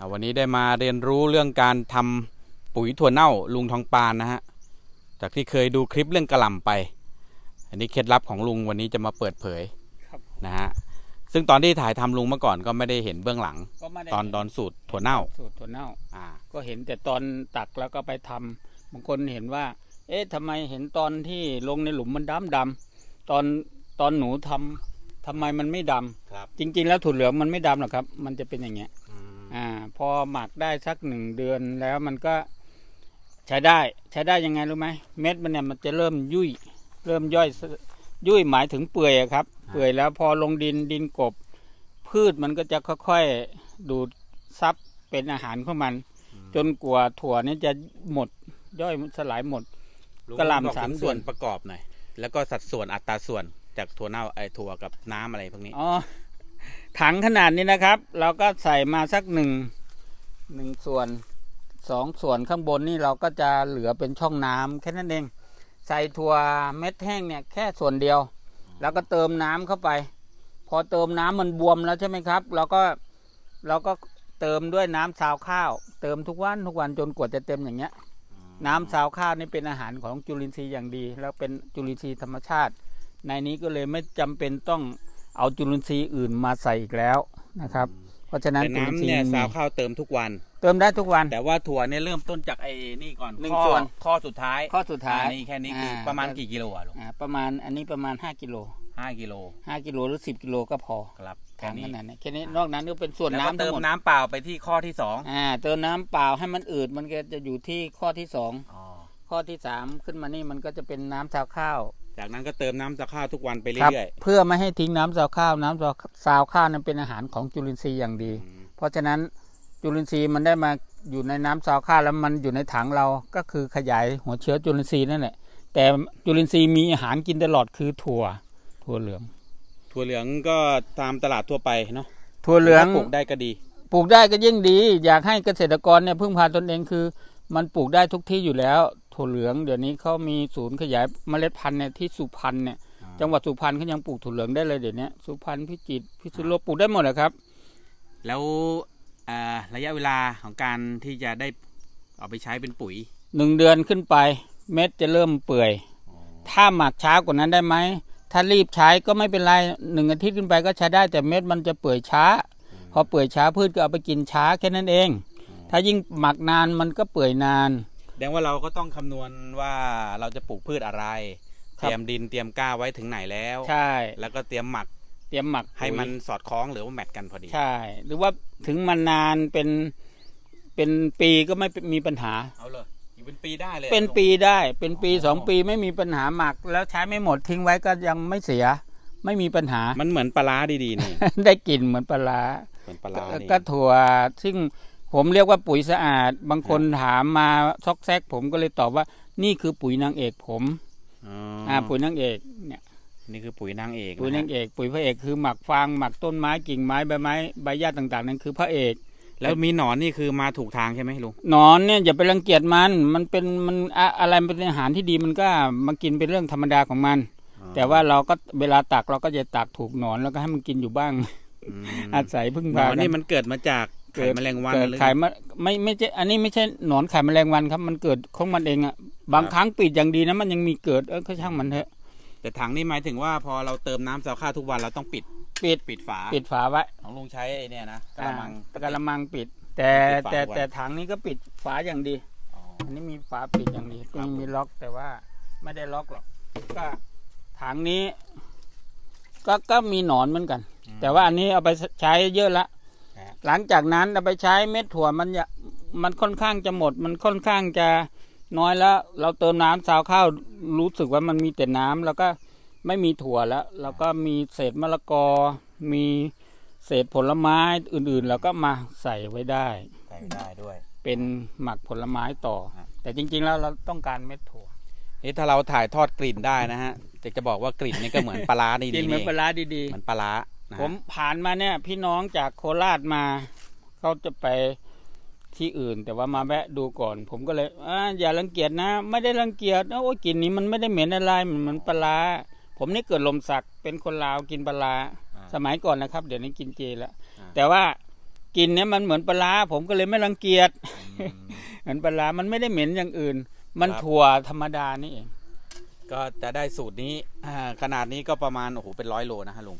อ่าวันนี้ได้มาเรียนรู้เรื่องการทำปุ๋ยถั่วเน่าลุงทองปานนะฮะจากที่เคยดูคลิปเรื่องกระหล่ำไป อันนี้เคล็ดลับของลุงวันนี้จะมาเปิดเผยครับนะฮะซึ่งตอนที่ถ่ายทำลุงเมื่อก่อนก็ไม่ได้เห็นเบื้องหลังก็ไม่ได้ตอนตอนสูตรถั่วเน่า สูตรถั่วเน่าอ่า ก็เห็นแต่ตอนตักแล้วก็ไปทำบางคนเห็นว่า เอ๊ะทำไมเห็นตอนที่ลงในหลุมมันดำดำๆตอนตอนหนูทำทำไมมันไม่ดำครับจริง ๆ แล้วถั่วเหลืองมันไม่ดำหรอกครับ มันจะเป็นอย่างเงี้ย อ่าพอหมักได้สักหนึ่งเดือนแล้วมันก็ใช้ได้ ใช้ได้ยังไงรู้ไหมเม็ดมันเนี่ยมันจะเริ่มยุ่ย เริ่มย่อยสยุ่ยหมายถึงเปื่อยอะครับ เปื่อยแล้วพอลงดินดินกบ พืชมันก็จะค่อยๆดูดซับเป็นอาหารของมัน จนกว่าถั่วเนี่ยจะหมดย่อยสลายหมดลุงกระหล่ำบอกสามถึงส่ส่ววนนประกอบหน่อยแล้วก็สัดส่วนอัตราส่วนจากถั่วเน่าไอ้ถั่วกับน้ำอะไรพวกนี้อ๋อ ถังขนาดนี้นะครับ เราก็ใส่มาสักหนึ่งหนึ่งส่วนสองส่วนข้างบนนี่เราก็จะเหลือเป็นช่องน้ำแค่นั้นเอง ใส่ถั่วเม็ดแห้งเนี่ยแค่ส่วนเดียว แล้วก็เติมน้ำเข้าไป พอเติมน้ำมันบวมแล้วใช่ไหมครับเราก็เราก็เติมด้วยน้ำซาวข้าว เติมทุกวันทุกวันจนกว่าจะเต็มอย่างเงี้ย น้ำซาวข้าวนี่เป็นอาหารของจุลินทรีย์อย่างดี แล้วเป็นจุลินทรีย์ธรรมชาติ ในนี้ก็เลยไม่จำเป็นต้อง เอาจุลินทรีย์อื่นมาใส่อีกแล้วนะครับ เพราะฉะนั้นแต่จุลินน้ำทรีย์เนี่ยมีสาวข้าวเติมทุกวัน เติมได้ทุกวัน แต่ว่าถั่วเนี่ยเริ่มต้นจากไอ้นี่ก่อนหนึ่งข้อส่วน ข้อสุดท้ายข้อสุดท้ายอ่นี่แค่นี้คืออาประมาณกี่กิโลอะลุงอ่าประมาณอันนี้ประมาณ 5กิโลห้ากิโล5กิโลหรือ 10กิโลก็พอครับแค่ถังนี้ขนาดนี้แค่นี้นอกนั้นก็เป็นส่วนแล้วก็น้ำเติทั้งมหมดน้ำเปล่าไปที่ข้อที่สองอ่าเติมน้ำเปล่าให้มันอืดมันก็จะอยู่ที่ข้อที่สอง อ๋อ ข้อที่สามขึ้นมานี่มันก็จะเป็นน้ำซาวข้าว จากนั้นก็เติมน้ำตะข้าวทุกวันไปครับเรื่อยเพื่อไม่ให้ทิ้งน้ำซาวข้าวน้ำซาวข้าวนั้นเป็นอาหารของจุลินทรีย์อย่างดีๆอืมเพราะฉะนั้นจุลินทรีย์มันได้มาอยู่ในน้ำซาวข้าวแล้วมันอยู่ในถังเราก็คือขยายหัวเชื้อจุลินทรีย์นั่นแหละแต่จุลินทรีย์มีอาหารกินตลอดคือถั่ว ถั่วเหลือง ถั่วเหลืองก็ตามตลาดทั่วไปเนาะถั่วเหลืองถ้าปลูกได้ก็ดี ปลูกได้ก็ยิ่งดี อยากให้เกษตรกรเนี่ยพึ่งพาตนเองคือ มันปลูกได้ทุกที่อยู่แล้ว ถั่วเหลือง เดี๋ยวนี้เขามีศูนย์ขยายเมล็ดพันธุ์เนี่ยที่สุพรรณเนี่ยอ่าจังหวัดสุพรรณเขายังปลูกถั่วเหลืองได้เลยเดี๋ยวนี้สุพรรณพิจิตรพิษณุโลกปลูกได้หมดเลยครับ แล้วอ่าระยะเวลาของการที่จะได้เอาไปใช้เป็นปุ๋ยหนึ่งเดือนขึ้นไป เม็ดจะเริ่มเปื่อย ถ้าหมักช้ากว่านั้นได้ไหมถ้ารีบใช้ก็ไม่เป็นไรหนึ่งอาทิตย์ขึ้นไปก็ใช้ได้แต่เม็ดมันจะเปื่อยช้า พอเปื่อยช้าพืชก็เอาไปกินช้าแค่นั้นเอง ถ้ายิ่งหมักนานมันก็เปื่อยนานแส ดงว่าเราก็ต้องคำนวณว่าเราจะปลูกพืชอะไร ครับ เตรียมดินเตรียมกล้าไว้ถึงไหนแล้ว ใช่ แล้วก็เตรียมหมักเตรียมหมักให้มันปุ๋ยสอดคล้องหรือว่าแมทกันพอดี ใช่ หรือว่าถึงมันนานเป็นเป็นปีก็ไม่มีปัญหา เอาเลยอยู่เป็นปีได้เลย เป็นปีได้เป็นปีอ๋อ สองปีไม่มีปัญหาหมัก แล้วใช้ไม่หมดทิ้งไว้ก็ยังไม่เสีย ไม่มีปัญหา มันเหมือนปลาร้าดีๆนี่ ได้กลิ่นเหมือนปลาร้า เหมือนปลาร้านี่ก็ถั่วซึ่ง ผมเรียกว่าปุ๋ยสะอาด บางคนถามมาซอกแซกผมก็เลยตอบว่า นี่คือปุ๋ยนางเอกผมอ๋ออ่าปุ๋ยนางเอกเนี่ยนี่คือปุ๋ยนางเอกปุ๋ยนะนางเอก ปุ๋ยพระเอกคือหมักฟางหมักต้นไม้กิ่งไม้ใบไม้ใบหญ้าต่าง ๆ นั่นคือพระเอก แล้วมีหนอนนี่คือมาถูกทางใช่ไหมลุงหนอนเนี่ยอย่าไปรังเกียจมัน มันเป็นมันอะอะไรมันเป็นอาหารที่ดีมันก็มากินเป็นเรื่องธรรมดาของมัน แต่ว่าเราก็เวลาตักเราก็จะตักถูกหนอนแล้วก็ให้มันกินอยู่บ้างอืมอาศัยพึ่งหนพาอนกันี่มันเกิดมาจาก ไข่แมลงวันเกิดหรือไข่มาไม่ไม่ใช่อันนี้ไม่ใช่หนอนไข่แมลงวันครับ มันเกิดของมันเองอะบางครับครั้งปิดอย่างดีนะมันยังมีเกิดเออก็ช่างมันเถอะ แต่ถังนี่หมายถึงว่าพอเราเติมน้ำซาวข้าวทุกวันเราต้องปิดปิดปิดฝาปิดฝาไว้ของลุงใช้ไอ้เนี่ยนะกระมังอ่ากระมังปิด แต่ปิดฝาแต่ไว้แต่ถังนี้ก็ปิดฝาอย่างดีอ๋ออันนี้มีฝาปิดอย่างดีครัก็บมีล็อกแต่ว่าไม่ได้ล็อกหรอก ก็ถังนี้ ก็ก็มีหนอนเหมือนกัน แต่ว่าอันนี้เอาไปใช้เยอะละฮะ หลังจากนั้นเอาไปใช้เม็ดถั่วมันจะมันค่อนข้างจะหมด มันค่อนข้างจะน้อยแล้ว เราเติมน้ำซาวข้าวรู้สึกว่ามันมีแต่น้ำแล้วก็ไม่มีถั่วแล้ว แล้วก็มีเศษมะละกอ มีเศษผลไม้อื่นๆแล้วก็มาใส่ไว้ได้ ใส่ได้ด้วย เป็นหมักผลไม้ต่อฮะแต่จริงๆแล้วเราต้องการเม็ดถั่วนี่ถ้าเราถ่ายทอดกลิ่นได้นะฮะจะจะบอกว่ากลิ่นนี่ก็เหมือนปลาร้าดีกินๆเหมือนปลาร้าดีเหมือนปลาร้า นะๆฮะผมผ่านมาเนี่ย พี่น้องจากโคราชมาเขาจะไปที่อื่น แต่ว่ามาแวะดูก่อน ผมก็เลยอ่าอย่ารังเกียจนะ ไม่ได้รังเกียจนะโอ้ยกลิ่นนี้มันไม่ได้เหม็นอะไรมันเหมือนปลาร้าผมนี่เกิดลมสักเป็นคนลาวกินปลาร้าอ่าสมัยก่อนนะครับ เดี๋ยวนี้กินเจแล้วอ่าแต่ว่ากินเนี่ยมันเหมือนปลาร้าผมก็เลยไม่รังเกียจเหมือนปลาร้ามันไม่ได้เหม็นอย่างอื่น มันครับถั่วธรรมดานี่เองก็จะได้สูตรนี้อ่าขนาดนี้ก็ประมาณโอ้โหเป็นร้อยโลนะฮะลุง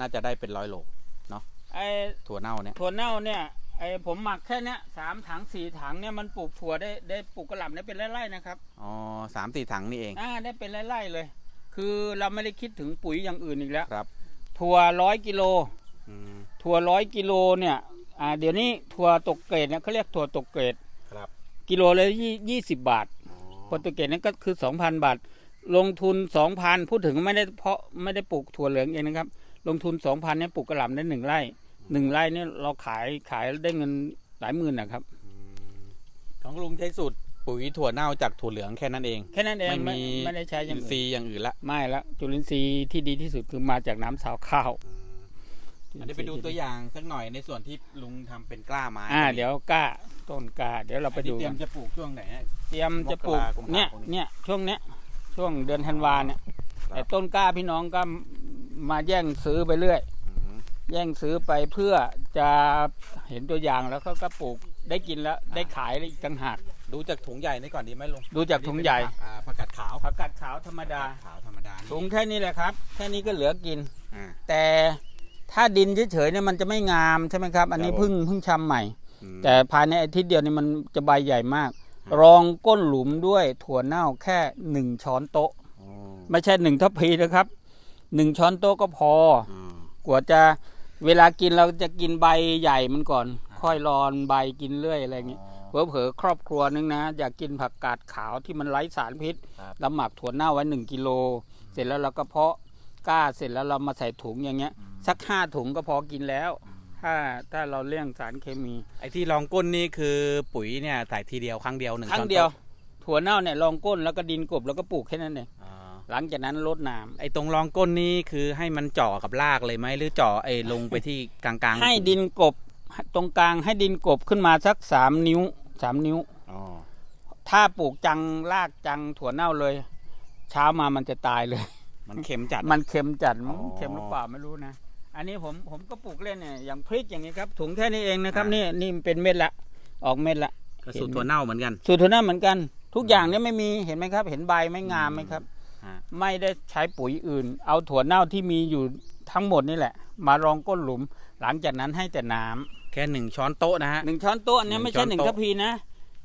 น่าจะได้เป็นร้อยโลไอ้ถั่วเน่าเนี่ยถั่วเน่าเนี่ยไอ้ผมหมักแค่เนี้ยสามถังสี่ถังเนี่ยมันปลูกถั่วได้ได้ปลูกกระหล่ำได้เป็นไร่ๆนะครับอ๋อสามสี่ถังนี่เองอ่าได้เป็นไร่ๆเลย คือเราไม่ได้คิดถึงปุ๋ยอย่างอื่นอีกแล้วครับ ถั่วร้อยกิโลอืมถั่วร้อยกิโลเนี่ยอ่าเดี๋ยวนี้ถั่วตกเกรดเนี่ยเขาเรียกถั่วตกเกรดครับ กิโลละยี่ยี่สิบบาทอ๋อโปรตุเกสนั่นก็คือสองพันบาท ลงทุนสองพันพูดถึงไม่ได้เพาะไม่ได้ปลูกถั่วเหลืองเองนะครับ ลงทุนสองพันเนี่ยปลูกกระหล่ำได้หนึ่งไร่หนึ่งไร่เนี่ยเราขายขายได้เงินหลายหมื่นนะครับอืมของลุงใช้สูตรปุ๋ยถั่วเน่าจากถั่วเหลืองแค่นั้นเอง แค่นั้นเองไม่ไม่มีไม่ได้ใช้ออิย่างนอื่นทรีย์อย่างอื่นละไม่ละจุลินทรีย์ที่ดีที่สุดคือมาจากน้ำสาวข้าวเดี๋ยวไปดูตัวอย่างสักหน่อยในส่วนที่ลุงทำเป็นกล้าไม้อ่าก็มีเดี๋ยวกล้าต้นกล้า เดี๋ยวเราไปอันนี้ดูเตรียกัมนจะปลูกช่วงไหนฮะเตรียมจะปลูกมกราคมเนี่ยพาคมเนี่ยช่วงเนี้ยช่วงเดือนธันวาเนี่ยครับแต่ต้นกล้าพี่น้องก็ มาแย่งซื้อไปเรื่อยอืมแย่งซื้อไปเพื่อจะเห็นตัวอย่างแล้วเขาก็ปลูกได้กินแล้วได้ขายอีกต่างหาก ดูจากถุงใหญ่นี่ก่อนดีไหมลุงดูจากถุงใหญ่อ่าผักกาดขาวผักกาดขาวธรรมดาผักกดขาวธรรมดานี่ถุงแค่นี้แหละครับ แค่นี้ก็เหลือกินอ่าแต่ถ้าดินเฉยๆเนี่ยมันจะไม่งามใช่ไหมครับ อันนี้ครับผมเพิ่งเพิ่งชำใหม่อืมแต่ภายในอาทิตย์เดียวนี่มันจะใบใหญ่มากครับรองก้นหลุมด้วยถั่วเน่าแค่หนึ่งช้อนโต๊ะอ๋อไม่ใช่หนึ่งทัพพีนะครับ หนึ่งช้อนโต๊ะก็พออ่ากว่าจะเวลากินเราจะกินใบใหญ่มันก่อน ค่อยรอนใบกินเรื่อยอะไรอย่างเงี้ยเผลอๆครอบครัวนึงนะอยากกินผักกาดขาวที่มันไร้สารพิษครับเราหมักถั่วเน่าไว้หนึ่งกิโล เสร็จแล้วเราก็เพาะกล้าเสร็จแล้วเรามาใส่ถุงอย่างเงี้ย สักห้าถุงก็พอกินแล้ว ถ้าถ้าเราเลี่ยงสารเคมี ไอ้ที่รองก้นนี่คือปุ๋ยเนี่ยใส่ทีเดียวครั้งเดียวหนึ่งครั้ช้งอนเดียวโต๊ะถั่วเน่าเนี่ยรองก้นแล้วก็ดินกลบแล้วก็ปลูกแค่นั้นเองอ่า หลังจากนั้นรดน้ำไอ้ตรงรองก้นนี่คือให้มันเจ่อกับรากเลยไหมหรือเจ่อไอ้ลงไปที่กลางๆ ให้ดินกลบตรงกลางให้ดินกลบขึ้นมาสักสามนิ้วสามนิ้วอ๋อถ้าปลูกจังรากจังถั่วเน่าเลย เช้ามามันจะตายเลย มันเค็มจัด มันเค็มจัดมั้งอ๋อเค็มหรือเปล่าไม่รู้นะอันนี้ผมผมก็ปลูกเล่นเนี่ยอย่างพริกอย่างนี้ครับ ถุงแค่นี้เองนะครับ นี่นี่มันเป็นเม็ดละ ออกเม็ดละกระสุนถั่วเน่าเหมือนกัน สูตรถั่วเน่าเหมือนกัน ทุกอย่างเนี่ยไม่มีเห็นไหมครับ เห็นใบไม่งามไหมครับฮะ ไม่ได้ใช้ปุ๋ยอื่น เอาถั่วเน่าที่มีอยู่ทั้งหมดนี่แหละ มารองก้นหลุม หลังจากนั้นให้แต่น้ำแค่หนึ่งช้อนโต๊ะนะฮะหนึ่งช้อนโต๊ะอันเนี้ยไม่ใช่หหนึ่นึ่งงช้อนทัพพีนะ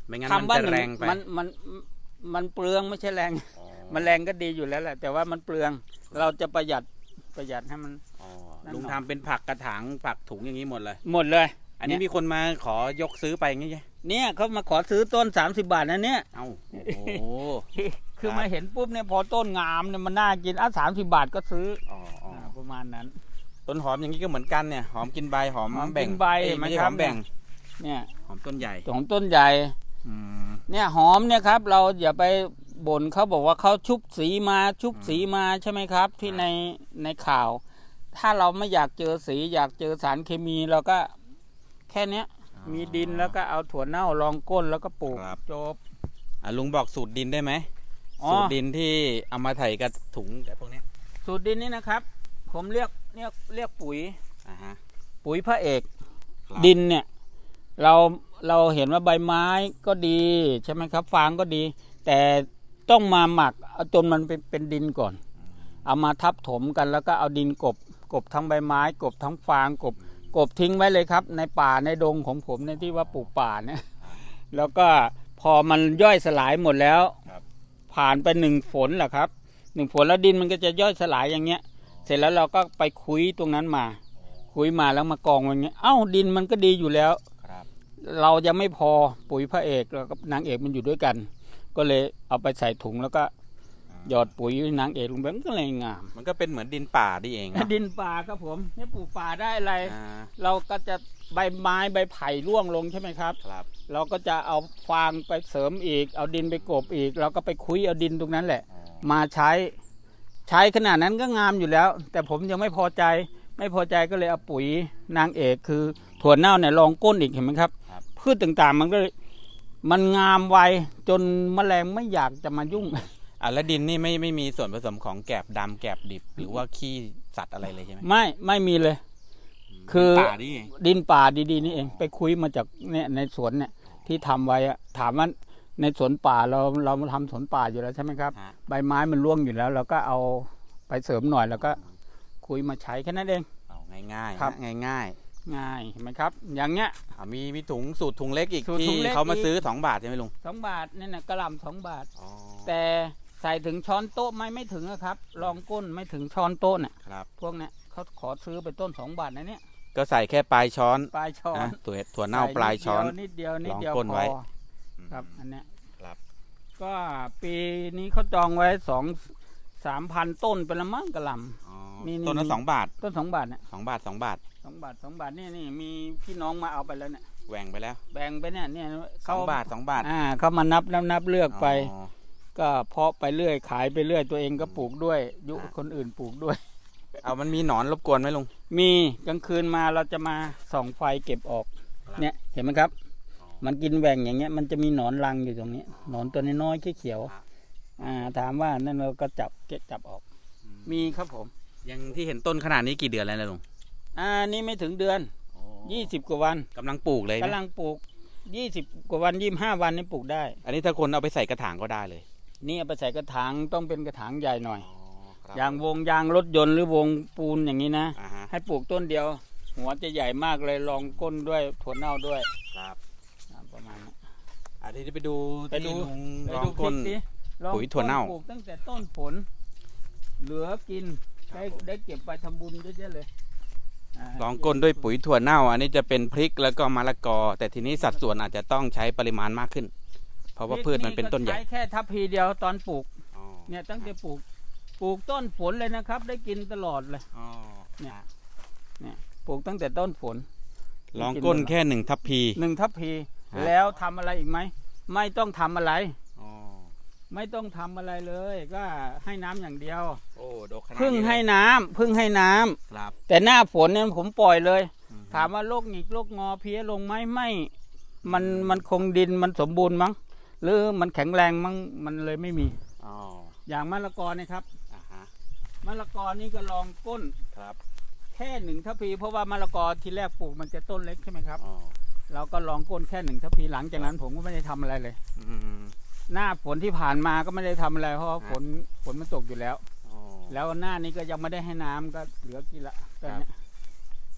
ไม่งั้นคำมันว่าจะหนึ่งแรงไปมันมันมันเปลืองไม่ใช่แรงอ๋อมันแรงก็ดีอยู่แล้วแหละ แต่ว่ามันเปลืองเราจะประหยัดประหยัดให้มันอ๋อนั่นลุงหน่อยทำเป็นผักกระถางผักถุงอย่างนี้หมดเลย หมดเลย อันนี้เนี่ยมีคนมาขอยกซื้อไปงี้ใช่เนี่ยเขามาขอซื้อต้น30บาทนะเนี่ย เอ้าโอ้โห คือครับมาเห็นปุ๊บเนี่ยพอต้นงามเนี่ยมันน่ากินอะสามสิบาทก็ซื้ออ๋ออ๋ออ่าประมาณนั้น ต้นหอมอย่างนี้ก็เหมือนกันเนี่ย หอมกินใบหอมหอมแบ่งกินใบเอ้ยเห็นไหมไม่ใช่คหรัอบมแบ่ง เนี่ยหอมต้นใหญ่ของต้นใหญ่ อืม เนี่ยหอมเนี่ยครับ เราอย่าไปบ่นเขาบอกว่าเขาชุบสีมาชุบสีมาใช่ไหมครับ ที่ในในข่าว ถ้าเราไม่อยากเจอสีอยากเจอสารเคมีเราก็แค่เนี้ย มีดินแล้วก็เอาถั่วเน่ารองก้นแล้วก็ปลูกครับ จบ อะลุงบอกสูตรดินได้ไหม อ๋อ สูตรดินที่เอามาใส่กับถุงแต่พวกเนี้ยสูตรดินนี่นะครับ ผมเรียกเรียกเรียกปุ๋ย อ่าฮะ ปุ๋ยพระเอก ครับ ดินเนี่ย เราเราเห็นว่าใบไม้ก็ดีใช่ไหมครับ ฟางก็ดี แต่ต้องมาหมักเอาจนมันเป็นเป็นดินก่อน เอามาทับถมกันแล้วก็เอาดินกบ กบทั้งใบไม้ กบทั้งฟางกบ กบทิ้งไว้เลยครับ ในป่าในดงของผมในที่ว่าปลูกป่าเนี่ย แล้วก็พอมันย่อยสลายหมดแล้วครับ ผ่านไปหนึ่งฝนแหละครับหนึ่งฝนแล้วดินมันก็จะย่อยสลายอย่างเงี้ย เสร็จแล้วเราก็ไปคุยตรงนั้นมา คุยมาแล้วมากองไว้อย่างเงี้ยเอ้าดินมันก็ดีอยู่แล้วครับเราจะไม่พอปุ๋ยพระเอกแล้วก็นางเอกมันอยู่ด้วยกัน ก็เลยเอาไปใส่ถุงแล้วก็หยอดปุ๋ยนางเอกลงไปมันก็เลยงาม มันก็เป็นเหมือนดินป่าดีเองเนอะดินป่าครับผมเนี่ยปลูกป่าได้อะไร อ่า เราก็จะ ใบไม้ใบไผ่ร่วงลงใช่ไหมครับ ครับ เราก็จะเอาฟางไปเสริมอีก เอาดินไปกลบอีก เราก็ไปคุยเอาดินตรงนั้นแหละ อ๋อ มาใช้ ใช้ขนาดนั้นก็งามอยู่แล้ว แต่ผมยังไม่พอใจ ไม่พอใจก็เลยเอาปุ๋ยนางเอกคือถั่วเน่าเนี่ยรองก้นอีกเห็นไหมครับ ครับ พืชต่างๆ มันก็เลยมันงามไวจนแมลงไม่อยากจะมายุ่ง อะแล้วดินนี่ไม่ไม่มีส่วนผสมของแกบดำแกบดิบ หรือว่าขี้สัตว์อะไรเลยใช่ไหมไม่ไม่มีเลยอืม คือป่านี่ดินป่าดีๆนี่เอง ไปคุยมาจากเนี่ยในสวนเนี่ยที่ทำไว้อะถามว่าในสวนป่าเราเราทำสวนป่าอยู่แล้วใช่ไหมครับ ฮะใบไม้มันร่วงอยู่แล้วเราก็เอาไปเสริมหน่อยแล้วก็คุยมาใช้แค่นั้นเอง เอาง่ายๆครับฮะง่ายง่ายเห็นไหมครับ อย่างเงี้ย ๆอ่ามีมีถุงสูตรถุงเล็กอีกสูตรถุที่งเล็กเขามาอีก ซื้อสองบาทใช่ไหมลุงสองบาทนี่นะกระหลำสองบาทอ๋อแต่ใส่ถึงช้อนโต๊ะไหมไม่ถึงอะครับลองก้นไม่ถึงช้อนโต๊ะเนี่ยครับ พวกเนี้ยเขาขอซื้อไปต้นสองบาทนะเนี่ย ก็ใส่แค่ปลายช้อนปลายช้อนนะถั่วถั่วเน่าปลายช้อนนิดเดียวนิดเดียวลองก้นพอไว้ ครับอันเนี้ยครับก็ปีนี้เขาจองไว้สองสามพันต้นเป็นละมั้งกระหลอ๋อนี่นี่ต้นละนี่สองบาทำต้นสองบาทเนี่ยสองบาทสองบาทสองบาทสองบาทนี่นี่มีพี่น้องมาเอาไปแล้วเนี่ยแหว่งไปแล้วแบ่งไปเนี่ยเนี่ยสเขาองบาทสองบาทอ่าเขามานับนับนับเลือกไปอ๋อก็เพาะไปเรื่อยขายไปเรื่อยตัวเองก็ปลูกด้วย ยุอ่าคนอื่นปลูกด้วย เอามันมีหนอนรบกวนไหมลุง มีกลางคืนมาเราจะมาส่องไฟเก็บออกครับเนี่ยเห็นไหมครับอ๋อมันกินแหว่งอย่างเงี้ย มันจะมีหนอนรังอยู่ตรงนี้หนอนตัวน้อยๆเขียวครับๆอ่า ถามว่านั่นเราก็จับเก็บจับออก มีครับผม ยังที่เห็นต้นขนาดนี้กี่เดือนแล้วนะลุงอ่านี่ไม่ถึงเดือนยี่สิบกว่าวันกำลังปลูกเลยไหมกำลังปลูกยี่สิบกว่าวันยี่ห้าวันนี่ปลูกได้ อันนี้ถ้าคนเอาไปใส่กระถางก็ได้เลย นี่เอาไปใส่กระถางต้องเป็นกระถางใหญ่หน่อย ครับอย่างวงยางรถยนต์หรือวงปูนอย่างนี้นะ อ่าฮะให้ปลูกต้นเดียว หัวจะใหญ่มากเลยลองก้นด้วยถั่วเน่าด้วยครับอ่าประมาณนี้อันนี้ไปดูไปดู ที่ลุงไปลอดูงพริก้กนดิลองปุ๋ยถั่วเน่า ปลูกตั้งแต่ต้นผล เหลือกินได้ได้เก็บไปทำบุญเยอะๆเลยาลองก้นด้วยปุ๋ยถั่วเน่า อันนี้จะเป็นพริกแล้วก็มะละกอ แต่ทีนี้สัดส่วนอาจจะต้องใช้ปริมาณมากขึ้น เพราะว่าพืชมันเป็นต้นใหญ่ก็ใช้แค่ทัพพีเดียวตอนปลูกอ๋อเนี่ยตั้งแต่ปลูก ปลูกต้นผลเลยนะครับ ได้กินตลอดเลย อ๋อเนี่ยปลูกตั้งแต่ต้นผลลองก้นแค่หนึ่งทัพพี หนึ่งทัพพี ฮะ แล้วทำอะไรอีกไหม ไม่ต้องทำอะไร อ๋อไม่ต้องทำอะไรเลย ก็ให้น้ำอย่างเดียว โอ้ดกขนาดนี้พึ่งให้เลยน้ำพึ่งให้น้ำครับแต่หน้าฝนเนี่ยผมปล่อยเลย อืมถามว่าโรคหงิกโรคงอเพี้ยลงไหมไม่ มันมันคงดินมันสมบูรณ์มั้ง หรือมันแข็งแรงมั้งมันเลยไม่มี อ๋ออย่างมะละกอเนี่ยครับอ่าฮะ มะละกอนี่ก็ลองก้นครับ แค่หนึ่งทัพพีเพราะว่ามะละกอทีแรกปลูกมันจะต้นเล็กใช่ไหมครับอ๋อเราก็ลองก้นแค่หนึ่งทัพพีหลังจากนั้นผมก็ไม่ได้ทำอะไรเลย อืมหน้าฝนที่ผ่านมาก็ไม่ได้ทำอะไรเพราะว่าฝนฝนมันตกอยู่แล้ว อ๋อ แล้วหน้านี้ก็ยังไม่ได้ให้น้ำก็เหลือกินละตอนเนี้ย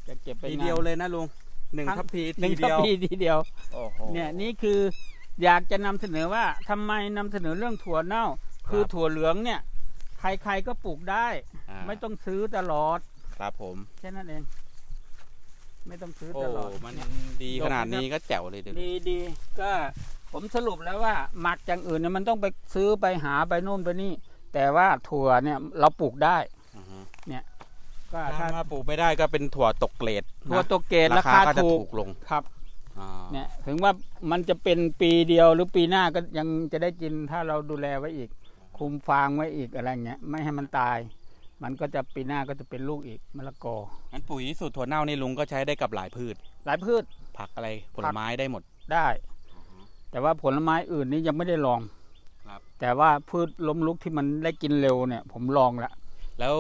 จะเก็บไปทีงานเดียวเลยนะลุงหนึ่งทั้ง ทัพพีหนึ่งทีทัเดียวพีทีเดียว โอ้โห เนี่ยนี่คืออยากจะนำเสนอว่าทำไมนำเสนอเรื่องถั่วเน่า คือถั่วเหลืองเนี่ย ใครๆก็ปลูกได้าไม่ต้องซื้อตลอดครับผม แค่นั้นเอง ไม่ต้องซื้อโอ้ตลอด มันดีขนาดนี้ก็แจ๋วเลยเดี๋ยวดีดีก็ผมสรุปแล้วว่าหมักอย่างอื่นเนี่ยมันต้องไปซื้อไปหาไปนู่นไปนี่ แต่ว่าถั่วเนี่ยเราปลูกได้อือฮึก็ถ้าถ้ามาปลูกไม่ได้ก็เป็นถั่วตกเกรดถั่วนะตัวเกตราราคาคาก็จะถูกถูกลงครับ อ่าเนี่ยถึงว่ามันจะเป็นปีเดียวหรือปีหน้าก็ยังจะได้กินถ้าเราดูแลไว้อีก คุมฟางไว้อีกอะไรเงี้ยไม่ให้มันตาย มันก็จะปีหน้าก็จะเป็นลูกอีกมะละกองั้นปุ๋ยสูตรถั่วเน่านี่ลุงก็ใช้ได้กับหลายพืช หลายพืชผักอะไรผลไม้ได้หมดได้ แต่ว่าผลไม้อื่นนี่ยังไม่ได้ลองครับ แต่ว่าพืชล้มลุกที่มันได้กินเร็วเนี่ย ผมลองละแล้ว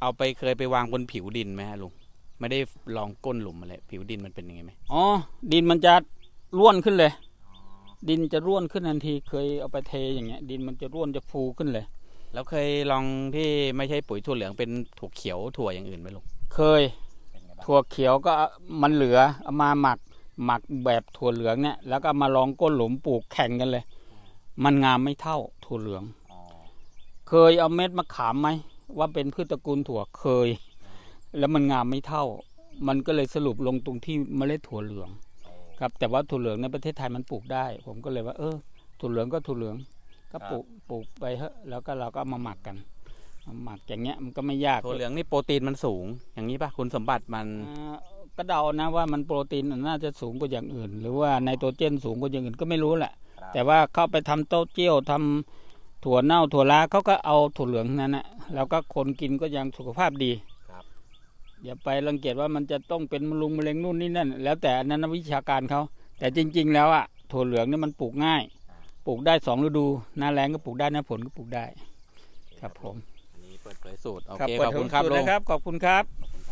เอาไปเคยไปวางบนผิวดินไหมฮะลุงไม่ได้ลองก้นหลุมอะไรผิวดินมันเป็นยังไงไหมอ๋อดินมันจะร่วนขึ้นเลย ดินจะร่วนขึ้นทันทีเคยเอาไปเทอย่างเงี้ย ดินมันจะร่วนจะฟูขึ้นเลย แล้วเคยลองที่ไม่ใช่ปุ๋ยถั่วเหลืองเป็นถั่วเขียวถั่วอย่างอื่นไหมลุงเคย ถั่วเขียวก็มันเหลือเอามาหมักหมักแบบถั่วเหลืองเนี่ย แล้วก็เอามาลองก้นหลุมปลูกแข่งกันเลย มันงามไม่เท่าถั่วเหลือง เคยเอาเม็ดมะขามไหมว่าเป็นพืชตระกูลถั่วเคย แล้วมันงามไม่เท่า มันก็เลยสรุปลงตรงที่เมล็ดถั่วเหลือง ครับแต่ว่าถั่วเหลืองในประเทศไทยมันปลูกได้ ผมก็เลยว่า เออถั่วเหลืองก็ถั่วเหลือง ก็ปลูกปลูกไปเถอะแล้วก็เราก็เอามาหมักกันมาหมักอย่างเงี้ยมันก็ไม่ยากถั่วเหลืองนี่โปรตีนมันสูง อย่างนี้ป่ะคุณสมบัติมันอ่าก็เดานะว่ามันโปรตีนน่าจะสูงกว่าอย่างอื่น หรือว่าไนโตรเจนสูงกว่าอย่างอื่นก็ไม่รู้แหละครับแต่ว่าเข้าไปทำเต้าเจี้ยวทำถั่วเน่าถั่วล้าเขาก็เอาถั่วเหลืองนั้นนะแล้วก็คนกินก็ยังสุขภาพดีครับ อย่าไปรังเกียจว่ามันจะต้องเป็นมะลุงมะเร็งนู่นนี่นั่น แล้วแต่อันนั้นนะวิชาการเขาแต่จริง ๆ แล้วอะถั่วเหลืองเนี่ยมันปลูกง่าย ปลูกได้สองฤดู หน้าแรงก็ปลูกได้หน้าฝนก็ปลูกได้ ครับผม อันนี้เปิดเผยสูตร โอครับเคเปิดขอบคุณเผยครับสูตลุงนะครับขอบคุณครับ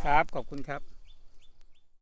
ครับ ขอบคุณครับ